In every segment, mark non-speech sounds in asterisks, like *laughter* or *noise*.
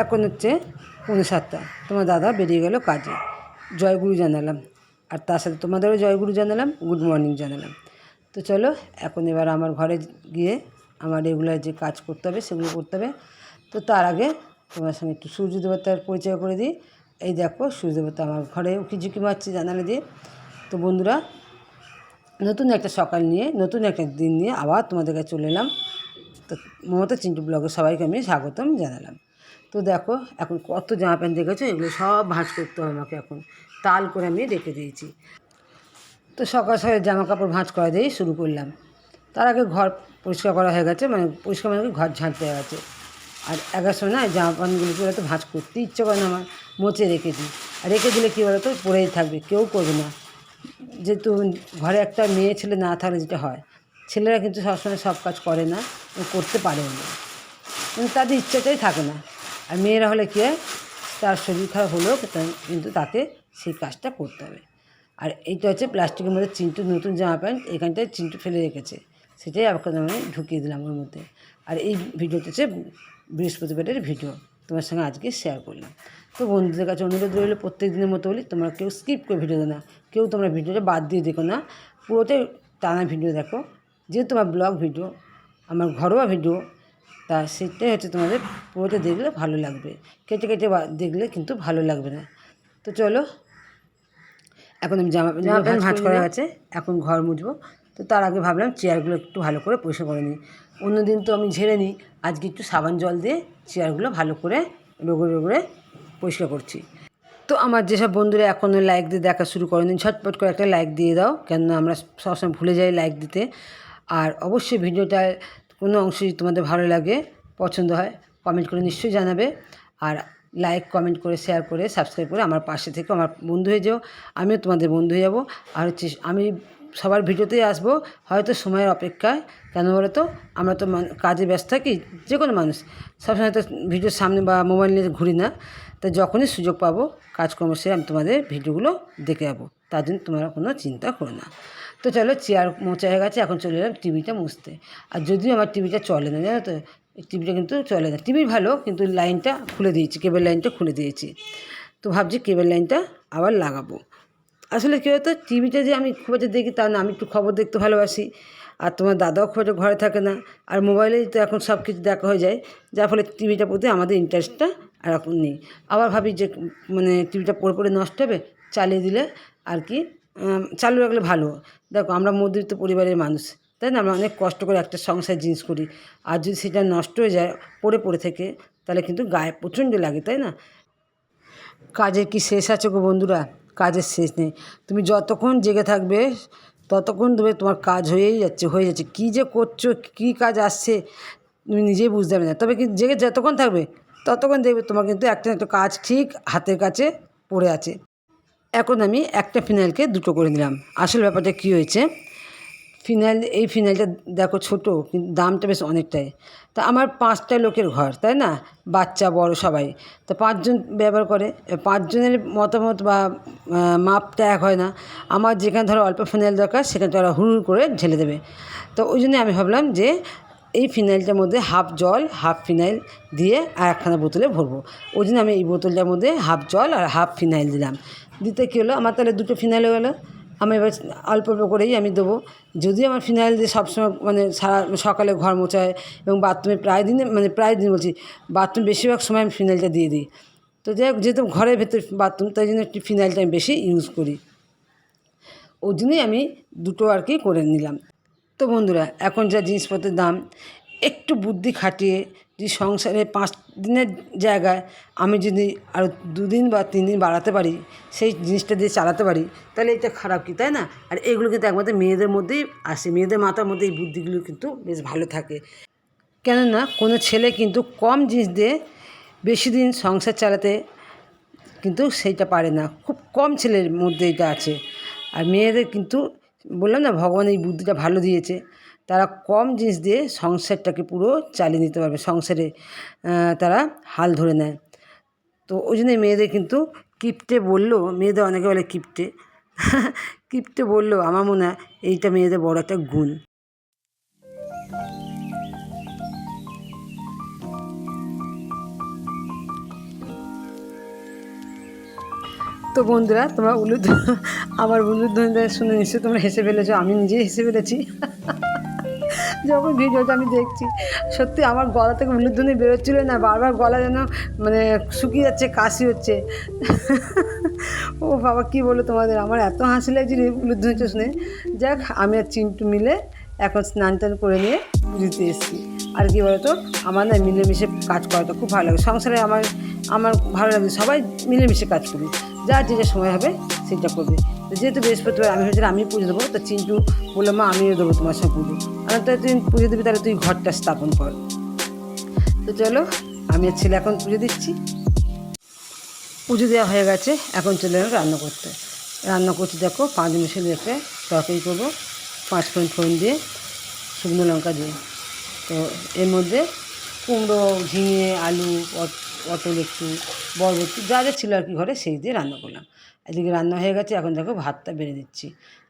এখন হচ্ছে পৌনে সাতটা তোমার দাদা বেরিয়ে গেল কাজে। জয়গুরু জানালাম। আর তার সাথে তোমাদেরও জয়গুরু জানালাম গুড মর্নিং জানালাম। তো চলো, এখন এবার আমার ঘরে গিয়ে আমার রেগুলার যে কাজ করতে হবে সেগুলো করতে হবে। তো তার আগে তোমার সঙ্গে একটু সূর্য দেবতার পরিচয় করে দিই। এই দেখো, সূর্য দেবতা আমার ঘরে উকি ঝুঁকি মারছে জানালা দিয়ে। তো বন্ধুরা, নতুন একটা সকাল নিয়ে, নতুন একটা দিন নিয়ে আবার তোমাদের কাছে চলে এলাম। তো মমতা চিন্টু ব্লগে সবাইকে আমি স্বাগতম জানালাম। তো দেখো, এখন কত জামা প্যান্ট দেখেছ? এগুলো সব ভাঁজ করতে হবে আমাকে এখন। তাল করে আমি রেখে দিয়েছি। তো সকাল সকাল জামা কাপড় ভাঁজ করা দিয়েই শুরু করলাম। তার আগে ঘর পরিষ্কার করা হয়ে গেছে মানে পরিষ্কার মানে ঘর ঝাঁটতে হয়ে গেছে। আর এগার সময় না জামা প্যান্টগুলো করে তো ভাঁজ করতে ইচ্ছে করে না আমার মোচে রেখে দিই। আর রেখে দিলে কী বলো তো পড়েই থাকবে, কেউ করবে না। যেহেতু ঘরে একটা মেয়ে ছেলে না থাকলে যেটা হয়, ছেলেরা কিন্তু সবসময় সব কাজ করে না, করতে পারেও না। তাদের ইচ্ছাটাই থাকে না। আর মেয়েরা হলে কী হয়? তার শরীর খারাপ হলেও কিন্তু তাকে সেই কাজটা করতে হবে। আর এইটা হচ্ছে প্লাস্টিকের মধ্যে চিন্টু নতুন জামা প্যান্ট এখানটায় চিন্টু ফেলে রেখেছে। সেটাই আপনাকে আমি ঢুকিয়ে দিলাম ওর মধ্যে। আর এই ভিডিওটা হচ্ছে বৃহস্পতিবারের ভিডিও। তোমার সঙ্গে আজকে শেয়ার করলাম। তো বন্ধুদের কাছে অনুরোধ রইল, প্রত্যেক দিনের মতো বলি তোমরা কেউ স্কিপ করে ভিডিও না। কেউ তোমরা ভিডিওটা বাদ দিয়ে দেখো না। পুরোটাই টানা ভিডিও দেখো। যেহেতু তোমার ব্লগ ভিডিও আমার ঘরোয়া ভিডিও তা সেটাই হচ্ছে তোমাদের পুরোটা দেখলে ভালো লাগবে। কেটে কেটে দেখলে কিন্তু ভালো লাগবে না। তো চলো এখন আমি জামা জামা প্যান্ট ভাঁজ করা গেছে এখন ঘর মুছবো। তো তার আগে ভাবলাম চেয়ারগুলো একটু ভালো করে পরিষ্কার করে নিই। অন্যদিন তো আমি ঝেড়ে নিই আজকে একটু সাবান জল দিয়ে চেয়ারগুলো ভালো করে রোগড়ে রোগড়ে পরিষ্কার করছি। তো আমার যেসব বন্ধুরা এখনও লাইক দিয়ে দেখা শুরু করেনি ঝটপট করে একটা লাইক দিয়ে দাও কেননা আমরা সবসময় ভুলে যাই লাইক দিতে। আর অবশ্যই ভিডিওটা কোনো অংশ যদি তোমাদের ভালো লাগে, পছন্দ হয় কমেন্ট করে নিশ্চয়ই জানাবে। আর লাইক কমেন্ট করে শেয়ার করে সাবস্ক্রাইব করে আমার পাশে থেকে, আমার বন্ধু হয়ে যাও। আমিও তোমাদের বন্ধু হয়ে যাব। আর হচ্ছে আমি সবার ভিডিওতেই আসব, হয়তো সময়ের অপেক্ষায়। কেন বলো তো? আমরা তো কাজে ব্যস্ত থাকি, যে কোনো মানুষ। সবসময় তো ভিডিওর সামনে বা মোবাইল নিয়ে ঘুরি না। তো যখনই সুযোগ পাবো, কাজকর্ম সেরে আমি তোমাদের ভিডিওগুলো দেখে যাব। তার জন্য তোমরা কোনো চিন্তা করো না। তো চলো চেয়ার মোচা হয়ে গেছে, এখন চলে এলাম টিভিটা মুছতে। আর যদিও আমার টিভিটা চলে না, জানো তো? টিভিটা কিন্তু চলে না। টিভি ভালো, কিন্তু লাইনটা খুলে দিয়েছি কেবল লাইনটা খুলে দিয়েছি। তো ভাবছি কেবল লাইনটা আবার লাগাবো। আসলে কী হতো টিভিটা যে আমি খুব একটা দেখি তা না, আমি একটু খবর দেখতে ভালোবাসি। আর তোমার দাদাও খুব একটা ঘরে থাকে না। আর মোবাইলেই তো এখন সব কিছু দেখা হয়ে যায়, যার ফলে টিভিটার প্রতি আমাদের ইন্টারেস্টটা এখন নেই। আবার ভাবি যে মানে টিভিটা পড়ে পড়ে নষ্ট হবে, চালিয়ে দিলে আর কি চালু রাখলে ভালো। দেখো, আমরা মধ্যবিত্ত পরিবারের মানুষ, তাই না? আমরা অনেক কষ্ট করে একটা সংসার জিনিস করি। আর যদি সেটা নষ্ট হয়ে যায়, পড়ে পড়ে থেকে, তাহলে কিন্তু গায়ে প্রচণ্ড লাগে, তাই না? কাজের কি শেষ আছে গো বন্ধুরা? কাজের শেষ নেই। তুমি যতক্ষণ জেগে থাকবে, ততক্ষণ দেবে তোমার কাজ হয়েই যাচ্ছে, হয়ে যাচ্ছে। কী যে করছ, কী কাজ আসছে, তুমি নিজেই বুঝতে পারবে না। তবে কি জেগে যতক্ষণ থাকবে, ততক্ষণ দেখবে তোমার কিন্তু একটা একটা কাজ ঠিক হাতের কাছে পড়ে আছে। এখন আমি একটা ফিনাইলকে দুটো করে নিলাম আসল ব্যাপারটা কী হয়েছে? ফিনাইল এই ফিনাইলটা দেখো ছোটো, কিন্তু দামটা বেশ অনেকটাই। তা আমার পাঁচটা লোকের ঘর, তাই না? বাচ্চা, বড়, সবাই। তো পাঁচজন ব্যবহার করে পাঁচজনের মতামত বা মাপটা এক হয় না। আমার যেখানে ধরো অল্প ফিনাইল দরকার, সেখানে তারা হুড় করে ঢেলে দেবে। তো ওই জন্য আমি ভাবলাম যে, এই ফিনাইলটার মধ্যে হাফ জল হাফ ফিনাইল দিয়ে আর একখানা বোতলে ভরবো। ওই জন্য আমি এই বোতলটার মধ্যে হাফ জল আর হাফ ফিনাইল দিলাম। দিতে কী হলো? আমার তাহলে দুটো ফিনাইল হয়ে গেলো আমি এবার অল্প অল্প করেই আমি দেবো। যদি আমার ফিনাইল দিয়ে সবসময় মানে সারা সকালে ঘর মোছায় এবং বাথরুমে প্রায় দিনে মানে প্রায় দিন বলছি বাথরুম বেশিরভাগ সময় আমি ফিনাইলটা দিয়ে দিই। তো যাই হোক, যেহেতু ঘরের ভেতর বাথরুম তাই জন্য একটু ফিনাইলটা আমি বেশি ইউজ করি। ওই জন্যই আমি দুটো আর কি করে নিলাম। তো বন্ধুরা, এখন যা জিনিসপত্রের দাম, একটু বুদ্ধি খাটিয়ে যদি সংসারে পাঁচ দিনের জায়গায় আমি যদি আরও দুদিন বা তিন দিন বাড়াতে পারি, সেই জিনিসটা দিয়ে চালাতে পারি, তাহলে এটা খারাপ কি, তাই না? আর এগুলো কিন্তু একমাত্র মেয়েদের মধ্যেই আসে, মেয়েদের মাথার মধ্যে এই বুদ্ধিগুলো কিন্তু বেশ ভালো থাকে। কেননা কোনো ছেলে কিন্তু কম জিনিস দিয়ে বেশি দিন সংসার চালাতে কিন্তু সেইটা পারে না, খুব কম ছেলের মধ্যে এটা আছে। আর মেয়েদের কিন্তু বললাম না, ভগবান এই বুদ্ধিটা ভালো দিয়েছে। তারা কম জিনিস দিয়ে সংসারটাকে পুরো চালিয়ে নিতে পারবে, সংসারে তারা হাল ধরে নেয়। তো ওই জন্যই মেয়েদের কিন্তু কিপ্টে বলল মেয়েদের অনেকে বলে কিপ্টে। *laughs* কিপ্টে বলল আমার মনে হয় এইটা মেয়েদের বড় একটা গুণ। তো বন্ধুরা, তোমরা উলুধ আমার উলুধ্বনিটা শুনে নিশ্চয়ই তোমরা হেসে ফেলেছো, আমি নিজেই হেসে ফেলেছি। *laughs* যখন ভিডিওটা আমি দেখছি, সত্যি আমার গলা থেকে উলুধ্বনি বেরোচ্ছিল না, বারবার গলা যেন মানে শুকিয়ে যাচ্ছে, কাশি হচ্ছে। ও বাবা, কী বলো তোমাদের? আমার এত হাসি লাগছিল এই উলুধ্বনিটা শুনে। যাক, আমি আর চিন্টু মিলে এখন স্নান টান করে নিয়ে পুজোতে এসেছি। আর কি বলতো, আমার না মিলেমিশে কাজ করাটা খুব ভালো লাগে। সংসারে আমার আমার ভালো লাগে, সবাই মিলেমিশে কাজ করি। যে যে সময় হবে, সেটা করবে। তো যেহেতু বৃহস্পতিবার, আমি ভেবেছিলাম আমি পুজো দেবো, তো চিন্টু বলল, মা, আমিও দেবো তোমার সঙ্গে পুজো। আর তো তুই পুজো দিবি, তাহলে তুই ঘরটা স্থাপন কর। তো চলো, আমি আর ছেলে এখন পুজো দিচ্ছি। পুজো দেওয়া হয়ে গেছে, এখন চলে এলাম রান্না করতে। রান্না করতে দেখো, পাঁচ মিশালি একটা তরকারি করব পাঁচ ফোড়ন ফোড়ন দিয়ে শুকনো লঙ্কা দিয়ে। তো এর মধ্যে কুমড়ো, ঝিঙে, আলু পট- পটল একটু, বরবটি, যা যা ছিল আর কি ঘরে, সেই দিয়ে রান্না করলাম। এদিকে রান্না হয়ে গেছে, এখন দেখো ভাতটা বেড়ে দিচ্ছি।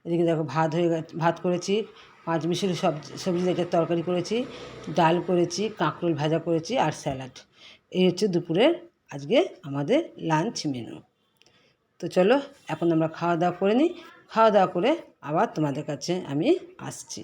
এদিকে দেখো ভাত হয়ে গেছে, ভাত করেছি, পাঁচ মিশালি সবজি সবজি একটা তরকারি করেছি, ডাল করেছি, কাঁকরোল ভাজা করেছি আর স্যালাড। এই হচ্ছে দুপুরের আজকে আমাদের লাঞ্চ মেনু। তো চলো, এখন আমরা খাওয়া দাওয়া করে নিই, খাওয়া দাওয়া করে আবার তোমাদের কাছে আমি আসছি।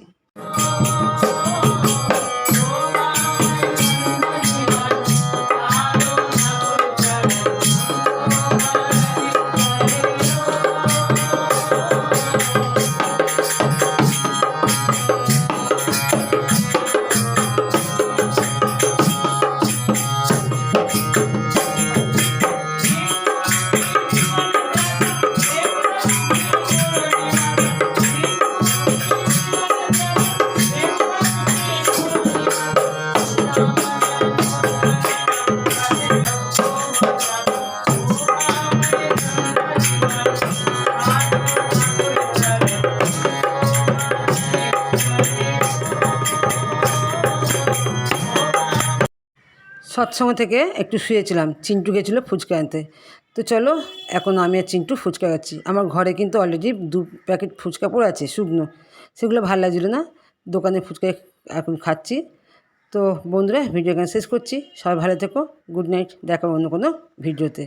সৎসঙ্গ থেকে একটু শুয়েছিলাম, চিন্টু গেছিল ফুচকা আনতে। তো চলো, এখন আমি আর চিন্টু ফুচকা খাচ্ছি। আমার ঘরে কিন্তু অলরেডি দু প্যাকেট ফুচকা পড়ে আছে, শুকনো। সেগুলো ভালো লাগছিল না, দোকানে ফুচকা এখন খাচ্ছি। তো বন্ধুরা ভিডিও এখানে শেষ করছি। সবাই ভালো থেকো গুড নাইট দেখো অন্য কোনো ভিডিওতে